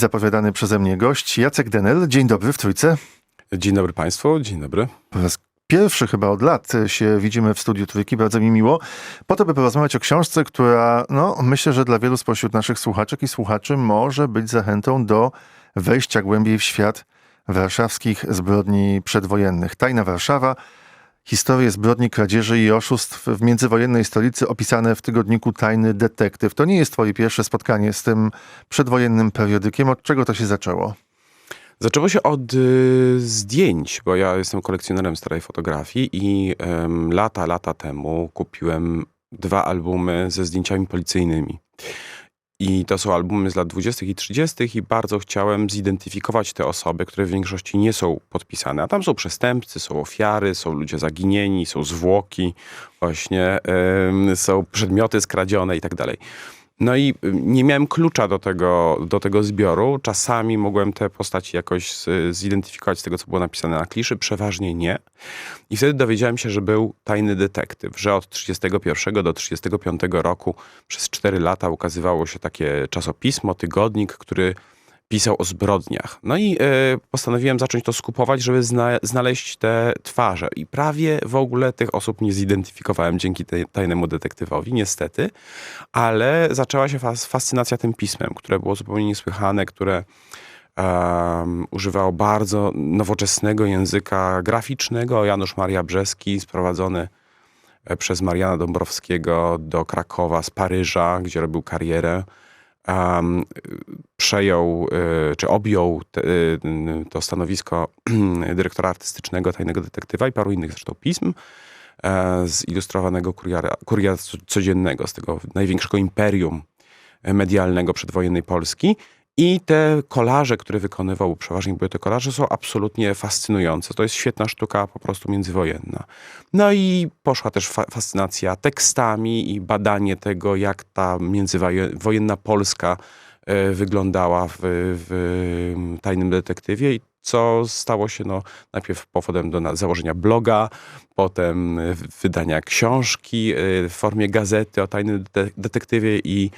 Zapowiadany przeze mnie gość Jacek Denel. Dzień dobry w Trójce. Dzień dobry Państwu, dzień dobry. Po raz pierwszy chyba od lat się widzimy w studiu Trójki. Bardzo mi miło. Po to, by porozmawiać o książce, która, no, myślę, że dla wielu spośród naszych słuchaczek i słuchaczy może być zachętą do wejścia głębiej w świat warszawskich zbrodni przedwojennych. Tajna Warszawa. Historie zbrodni, kradzieży i oszustw w międzywojennej stolicy opisane w tygodniku Tajny Detektyw. To nie jest twoje pierwsze spotkanie z tym przedwojennym periodykiem. Od czego to się zaczęło? Zaczęło się od y, zdjęć, bo ja jestem kolekcjonerem starej fotografii i em, lata, lata temu kupiłem dwa albumy ze zdjęciami policyjnymi. I to są albumy z lat 20. i 30. i bardzo chciałem zidentyfikować te osoby, które w większości nie są podpisane. A tam są przestępcy, są ofiary, są ludzie zaginieni, są zwłoki, właśnie em, są przedmioty skradzione i tak dalej. No i y, nie miałem klucza do tego, do tego zbioru. Czasami mogłem te postaci jakoś zidentyfikować z tego, co było napisane na kliszy, przeważnie nie. I wtedy dowiedziałem się, że był tajny detektyw, że od 31 do 35 roku przez 4 lata ukazywało się takie czasopismo, tygodnik, który pisał o zbrodniach. No i e, postanowiłem zacząć to skupować, żeby zna, znaleźć te twarze. I prawie w ogóle tych osób nie zidentyfikowałem dzięki tajnemu detektywowi, niestety. Ale zaczęła się fas, fascynacja tym pismem, które było zupełnie niesłychane, które em, używało bardzo nowoczesnego języka graficznego. Janusz Maria Brzeski, sprowadzony e, przez Mariana Dąbrowskiego do Krakowa z Paryża, gdzie robił karierę. Em, przejął, y, czy objął te, y, to stanowisko dyrektora artystycznego Tajnego Detektywa i paru innych zresztą pism e, z ilustrowanego kuriera, kuriera Co- codziennego, z tego największego imperium medialnego przedwojennej Polski. I te kolaże, które wykonywał, przeważnie były to kolaże, są absolutnie fascynujące. To jest świetna sztuka po prostu międzywojenna. No i poszła też fa- fascynacja tekstami i badanie tego, jak ta międzywojenna Polska e, wyglądała w, w Tajnym Detektywie i co stało się no, najpierw powodem do założenia bloga, potem e, wydania książki e, w formie gazety o Tajnym Dete- Detektywie i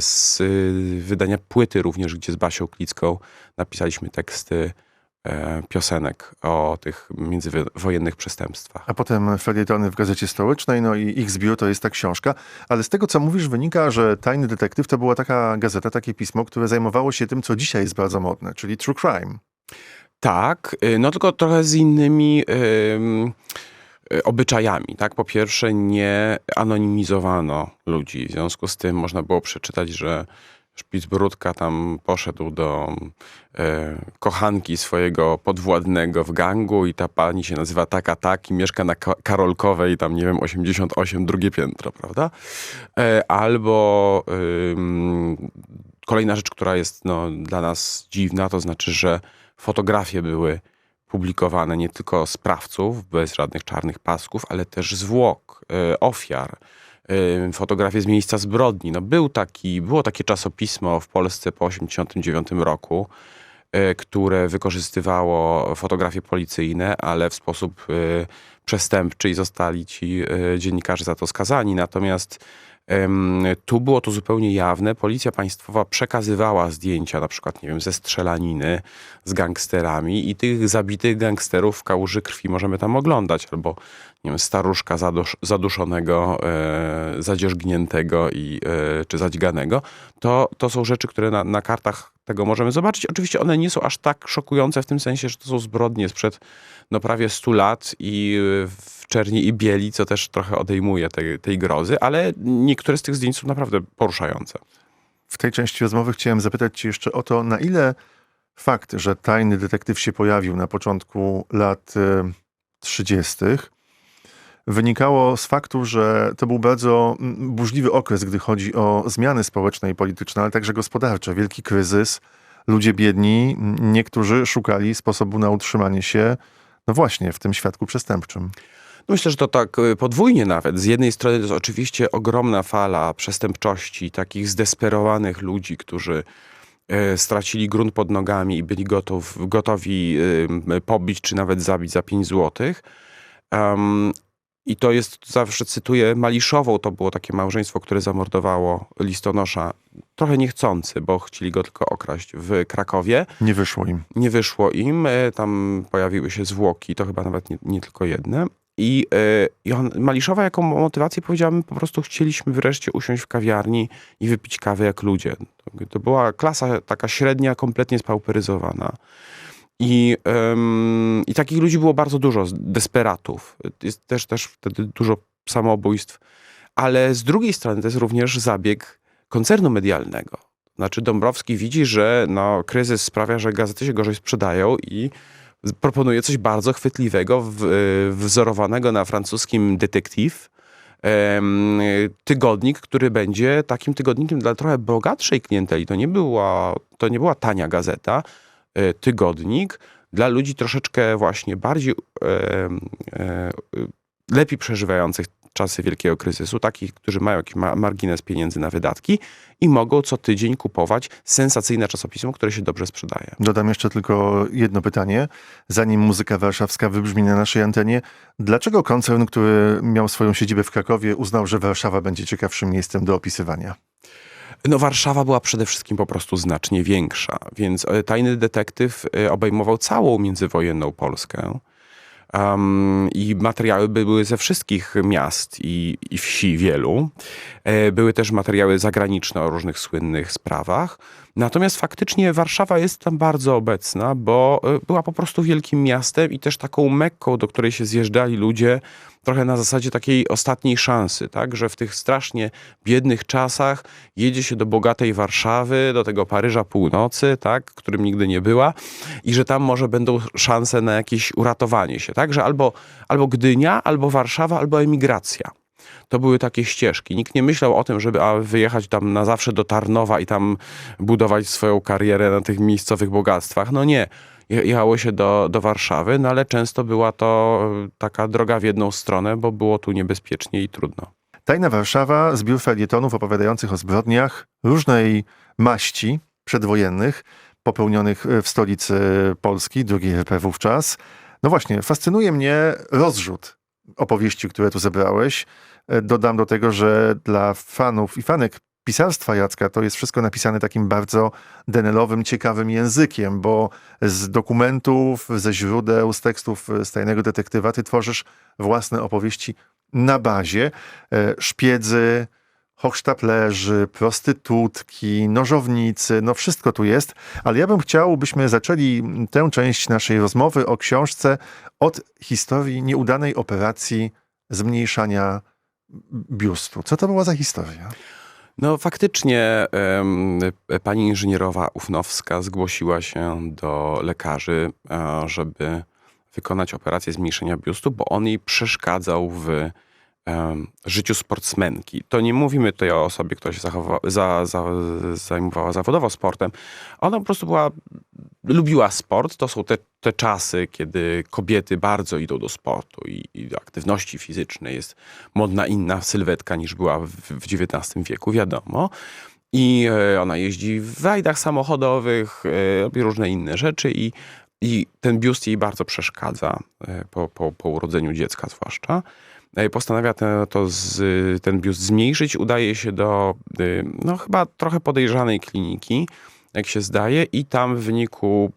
z y, wydania płyty również, gdzie z Basią Klicką napisaliśmy teksty e, piosenek o tych międzywojennych przestępstwach. A potem felietony w Gazecie Stołecznej, no i ich zbiór to jest ta książka. Ale z tego, co mówisz, wynika, że Tajny Detektyw to była taka gazeta, takie pismo, które zajmowało się tym, co dzisiaj jest bardzo modne, czyli true crime. Tak, y, no tylko trochę z innymi ym, y, obyczajami. Tak? Po pierwsze, nie anonimizowano ludzi. W związku z tym można było przeczytać, że Szpicbrudka tam poszedł do e, kochanki swojego podwładnego w gangu i ta pani się nazywa taka tak i mieszka na Ka- Karolkowej, tam nie wiem, 88, drugie piętro, prawda? E, albo ym, kolejna rzecz, która jest no, dla nas dziwna, to znaczy, że fotografie były publikowane nie tylko sprawców bez żadnych czarnych pasków, ale też zwłok, e, ofiar, e, fotografie z miejsca zbrodni. No był taki, było takie czasopismo w Polsce po 1989 roku, e, które wykorzystywało fotografie policyjne, ale w sposób przestępczy i zostali ci dziennikarze za to skazani. Natomiast Tu było to zupełnie jawne. Policja państwowa przekazywała zdjęcia, na przykład, nie wiem, ze strzelaniny z gangsterami i tych zabitych gangsterów w kałuży krwi możemy tam oglądać. Albo, nie wiem, staruszka zadusz, zaduszonego, e, zadzierzgniętego i, e, czy zadźganego. To, to są rzeczy, które na, na kartach tego możemy zobaczyć. Oczywiście one nie są aż tak szokujące w tym sensie, że to są zbrodnie sprzed no, prawie 100 lat i e, w czerni i bieli, co też trochę odejmuje tej, tej grozy, ale niektóre z tych zdjęć są naprawdę poruszające. W tej części rozmowy chciałem zapytać cię jeszcze o to, na ile fakt, że Tajny Detektyw się pojawił na początku lat e, 30., wynikało z faktu, że to był bardzo mm, burzliwy okres, gdy chodzi o zmiany społeczne i polityczne, ale także gospodarcze. Wielki kryzys, ludzie biedni, niektórzy szukali sposobu na utrzymanie się, no właśnie, w tym świadku przestępczym. No Myślę, że to tak y, podwójnie nawet. Z jednej strony to jest oczywiście ogromna fala przestępczości, takich zdesperowanych ludzi, którzy e, stracili grunt pod nogami i byli gotów, gotowi y, pobić czy nawet zabić za 5 złotych. I to jest, zawsze cytuję Maliszową, to było takie małżeństwo, które zamordowało listonosza, trochę niechcący, bo chcieli go tylko okraść w Krakowie. Nie wyszło im. Nie wyszło im, e, tam pojawiły się zwłoki, to chyba nawet nie, nie tylko jedne. I, e, i on, Maliszowa jako motywację powiedziała, my po prostu chcieliśmy wreszcie usiąść w kawiarni i wypić kawę jak ludzie. To, to była klasa taka średnia, kompletnie spauperyzowana. I, em, I takich ludzi było bardzo dużo, desperatów. Jest też, też wtedy dużo samobójstw. Ale z drugiej strony to jest również zabieg koncernu medialnego. Znaczy Dąbrowski widzi, że no, kryzys sprawia, że gazety się gorzej sprzedają i proponuje coś bardzo chwytliwego, w, y, wzorowanego na francuskim. Em, tygodnik, który będzie takim tygodnikiem dla trochę bogatszej klienteli. To nie była, to nie była tania gazeta. E, Tygodnik dla ludzi troszeczkę właśnie bardziej em, e, lepiej przeżywających czasy wielkiego kryzysu, takich, którzy mają jakiś ma- margines pieniędzy na wydatki i mogą co tydzień kupować sensacyjne czasopismo, które się dobrze sprzedaje. Dodam jeszcze tylko jedno pytanie, zanim muzyka warszawska wybrzmi na naszej antenie. Dlaczego koncern, który miał swoją siedzibę w Krakowie, uznał, że Warszawa będzie ciekawszym miejscem do opisywania? No Warszawa była przede wszystkim po prostu znacznie większa, więc e, Tajny Detektyw e, obejmował całą międzywojenną Polskę. Um, I materiały były ze wszystkich miast i, i wsi wielu. E, Były też materiały zagraniczne o różnych słynnych sprawach. Natomiast faktycznie Warszawa jest tam bardzo obecna, bo e, była po prostu wielkim miastem i też taką mekką, do której się zjeżdżali ludzie trochę na zasadzie takiej ostatniej szansy, tak? Że w tych strasznie biednych czasach jedzie się do bogatej Warszawy, do tego Paryża północy, tak? Którym nigdy nie była i że tam może będą szanse na jakieś uratowanie się, tak? Że albo, albo Gdynia, albo Warszawa, albo emigracja. To były takie ścieżki. Nikt nie myślał o tym, żeby wyjechać tam na zawsze do Tarnowa i tam budować swoją karierę na tych miejscowych bogactwach. No nie. Je- Jechało się do, do Warszawy, no ale często była to e, taka droga w jedną stronę, bo było tu niebezpiecznie i trudno. Tajna Warszawa, zbiór felietonów opowiadających o zbrodniach różnej maści przedwojennych, popełnionych w stolicy Polski, drugiej RP wówczas. No właśnie, fascynuje mnie rozrzut opowieści, które tu zebrałeś. E, Dodam do tego, że dla fanów i fanek pisarstwa Jacka to jest wszystko napisane takim bardzo denelowym, ciekawym językiem, bo z dokumentów, ze źródeł, z tekstów z tajnego detektywa ty tworzysz własne opowieści na bazie. E, szpiedzy, hochsztaplerzy, prostytutki, nożownicy, no wszystko tu jest, ale ja bym chciał, byśmy zaczęli tę część naszej rozmowy o książce od historii nieudanej operacji zmniejszania biustu. Co to była za historia? No faktycznie pani inżynierowa Ufnowska zgłosiła się do lekarzy, e, żeby wykonać operację zmniejszenia biustu, bo on jej przeszkadzał w życiu sportsmenki. To nie mówimy tutaj o osobie, która się za, za, zajmowała zawodowo sportem. Ona po prostu była, lubiła sport. To są te, te czasy, kiedy kobiety bardzo idą do sportu i, i do aktywności fizycznej. Jest modna inna sylwetka niż była w, w XIX wieku, wiadomo. I e, ona jeździ w rajdach samochodowych, e, robi różne inne rzeczy i, i ten biust jej bardzo przeszkadza e, po, po, po urodzeniu dziecka zwłaszcza. Postanawia ten, to z, ten biust zmniejszyć. Udaje się do no, chyba trochę podejrzanej kliniki, jak się zdaje, i tam w wyniku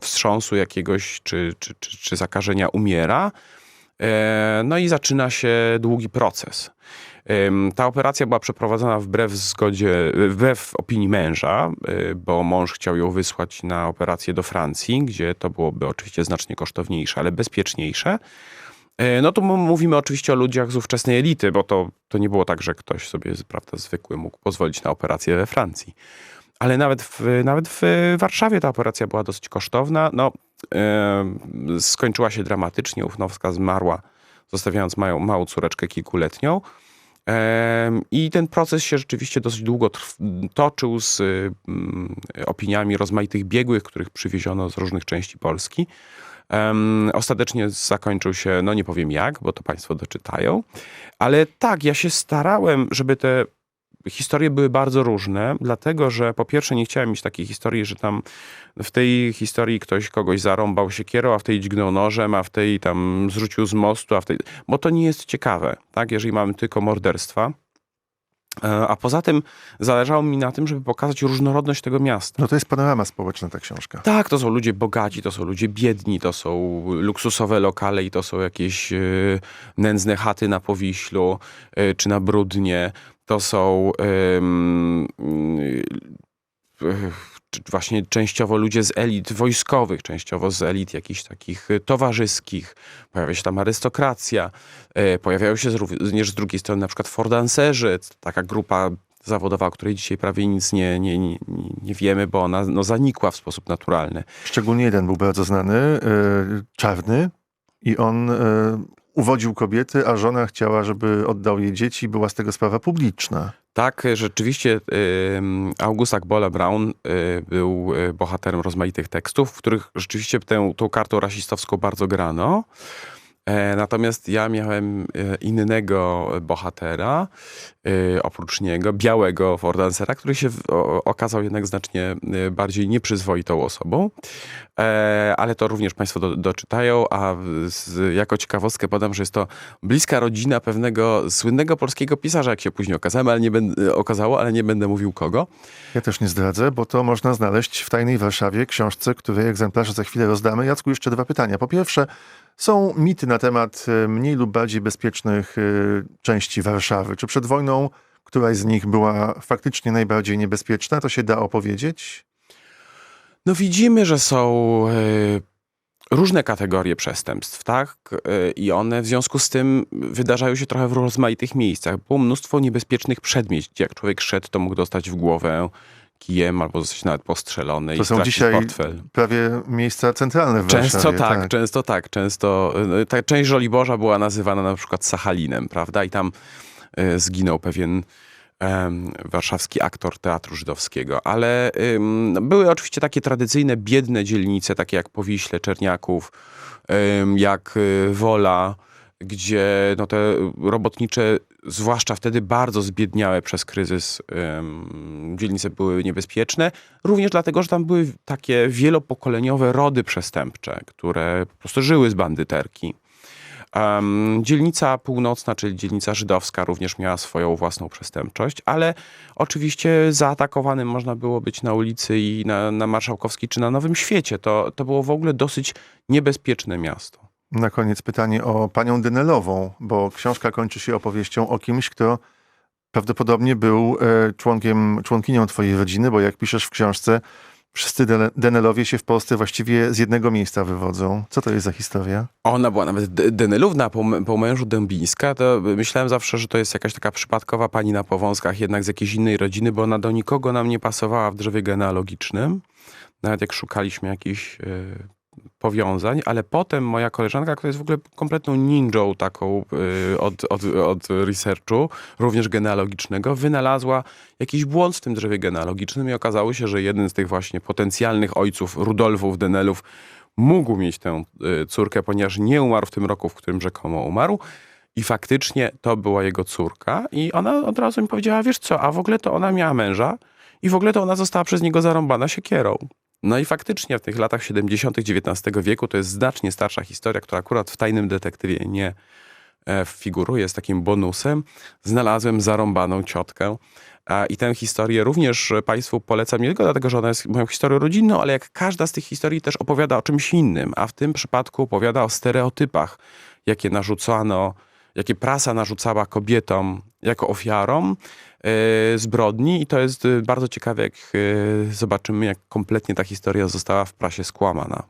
wstrząsu jakiegoś czy, czy, czy, czy zakażenia umiera. E, No i zaczyna się długi proces. Ta operacja była przeprowadzona wbrew zgodzie, wbrew opinii męża, y, bo mąż chciał ją wysłać na operację do Francji, gdzie to byłoby oczywiście znacznie kosztowniejsze, ale bezpieczniejsze. E, No tu mówimy oczywiście o ludziach z ówczesnej elity, bo to, to nie było tak, że ktoś sobie, prawda, zwykły mógł pozwolić na operację we Francji. Ale nawet w, nawet w Warszawie ta operacja była dosyć kosztowna. No, e, skończyła się dramatycznie. Ufnowska zmarła, zostawiając małą, małą córeczkę kilkuletnią. Em, I ten proces się rzeczywiście dosyć długo toczył z mm, opiniami rozmaitych biegłych, których przywieziono z różnych części Polski. Ostatecznie zakończył się, no nie powiem jak, bo to Państwo doczytają, ale tak, ja się starałem, żeby te historie były bardzo różne, dlatego że po pierwsze nie chciałem mieć takiej historii, że tam w tej historii ktoś kogoś zarąbał siekierą, a w tej dźgnął nożem, a w tej tam zrzucił z mostu, a w tej... Bo to nie jest ciekawe, tak? Jeżeli mamy tylko morderstwa. E, A poza tym zależało mi na tym, żeby pokazać różnorodność tego miasta. No to jest panorama społeczna ta książka. Tak, to są ludzie bogaci, to są ludzie biedni, to są luksusowe lokale i to są jakieś e, nędzne chaty na Powiślu e, czy na Brudnie. To są e, czy właśnie częściowo ludzie z elit wojskowych, częściowo z elit jakichś takich e, towarzyskich. Pojawia się tam arystokracja. E, Pojawiają się również z drugiej strony na przykład fordanserzy, taka grupa zawodowa, o której dzisiaj prawie nic nie, nie, nie, nie wiemy, bo ona no, zanikła w sposób naturalny. Szczególnie jeden był bardzo znany, e, czarny i on e, uwodził kobiety, a żona chciała, żeby oddał jej dzieci. Była z tego sprawa publiczna. Tak, rzeczywiście ym, August Bola Brown y, był y, bohaterem rozmaitych tekstów, w których rzeczywiście tę, tą kartą rasistowską bardzo grano. E, Natomiast ja miałem e, innego bohatera, e, oprócz niego, białego Fordancera, który się okazał jednak znacznie bardziej nieprzyzwoitą osobą. Ale to również Państwo do, doczytają, a z, jako ciekawostkę podam, że jest to bliska rodzina pewnego słynnego polskiego pisarza, jak się później ale nie będę, okazało, ale nie będę mówił kogo. Ja też nie zdradzę, bo to można znaleźć w Tajnej Warszawie, książce, której egzemplarze za chwilę rozdamy. Jacku, jeszcze dwa pytania. Po pierwsze, są mity na temat e, mniej lub bardziej bezpiecznych e, części Warszawy. Czy przed wojną któraś z nich była faktycznie najbardziej niebezpieczna? To się da opowiedzieć? No widzimy, że są e, różne kategorie przestępstw, tak? I one w związku z tym wydarzają się trochę w rozmaitych miejscach. Było mnóstwo niebezpiecznych przedmieć, gdzie jak człowiek szedł, to mógł dostać w głowę kijem albo zostać nawet postrzelony To i są dzisiaj portfel. prawie miejsca centralne w Często Warszawie. tak, często tak, często. e, Ta część Żoliborza była nazywana na przykład Sachalinem, prawda? I tam e, zginął pewien warszawski aktor teatru żydowskiego. Ale ym, były oczywiście takie tradycyjne, biedne dzielnice, takie jak Powiśle, Czerniaków, ym, jak y, Wola, gdzie no, te robotnicze, zwłaszcza wtedy bardzo zbiedniałe przez kryzys, dzielnice były niebezpieczne. Również dlatego, że tam były takie wielopokoleniowe rody przestępcze, które po prostu żyły z bandyterki. Em, dzielnica północna, czyli dzielnica żydowska, również miała swoją własną przestępczość, ale oczywiście zaatakowanym można było być na ulicy i na, na Marszałkowskiej czy na Nowym Świecie. To, to było w ogóle dosyć niebezpieczne miasto. Na koniec pytanie o panią Dynelową, bo książka kończy się opowieścią o kimś, kto prawdopodobnie był e, członkiem, członkinią twojej rodziny, bo jak piszesz w książce, wszyscy Denelowie się w Polsce właściwie z jednego miejsca wywodzą. Co to jest za historia? Ona była nawet de- Denelówna po, po mężu Dębińska, to myślałem zawsze, że to jest jakaś taka przypadkowa pani na powązkach, jednak z jakiejś innej rodziny, bo ona do nikogo nam nie pasowała w drzewie genealogicznym. Nawet jak szukaliśmy jakichś e, powiązań, ale potem moja koleżanka, która jest w ogóle kompletną ninją taką e, od, od, od researchu, również genealogicznego, wynalazła jakiś błąd w tym drzewie genealogicznym i okazało się, że jeden z tych właśnie potencjalnych ojców Rudolfów Denelów mógł mieć tę y, córkę, ponieważ nie umarł w tym roku, w którym rzekomo umarł. I faktycznie to była jego córka. I ona od razu mi powiedziała, wiesz co, a w ogóle to ona miała męża i w ogóle to ona została przez niego zarąbana siekierą. No i faktycznie w tych latach 70. XIX wieku to jest znacznie starsza historia, która akurat w Tajnym Detektywie nie e, figuruje z takim bonusem. Znalazłem zarąbaną ciotkę. I tę historię również e, Państwu polecam, nie tylko dlatego, że ona jest moją historią rodzinną, ale jak każda z tych historii też opowiada o czymś innym, a w tym przypadku opowiada o stereotypach, jakie narzucano, jakie prasa narzucała kobietom jako ofiarom e, zbrodni i to jest e, bardzo ciekawe, jak e, zobaczymy, jak kompletnie ta historia została w prasie skłamana.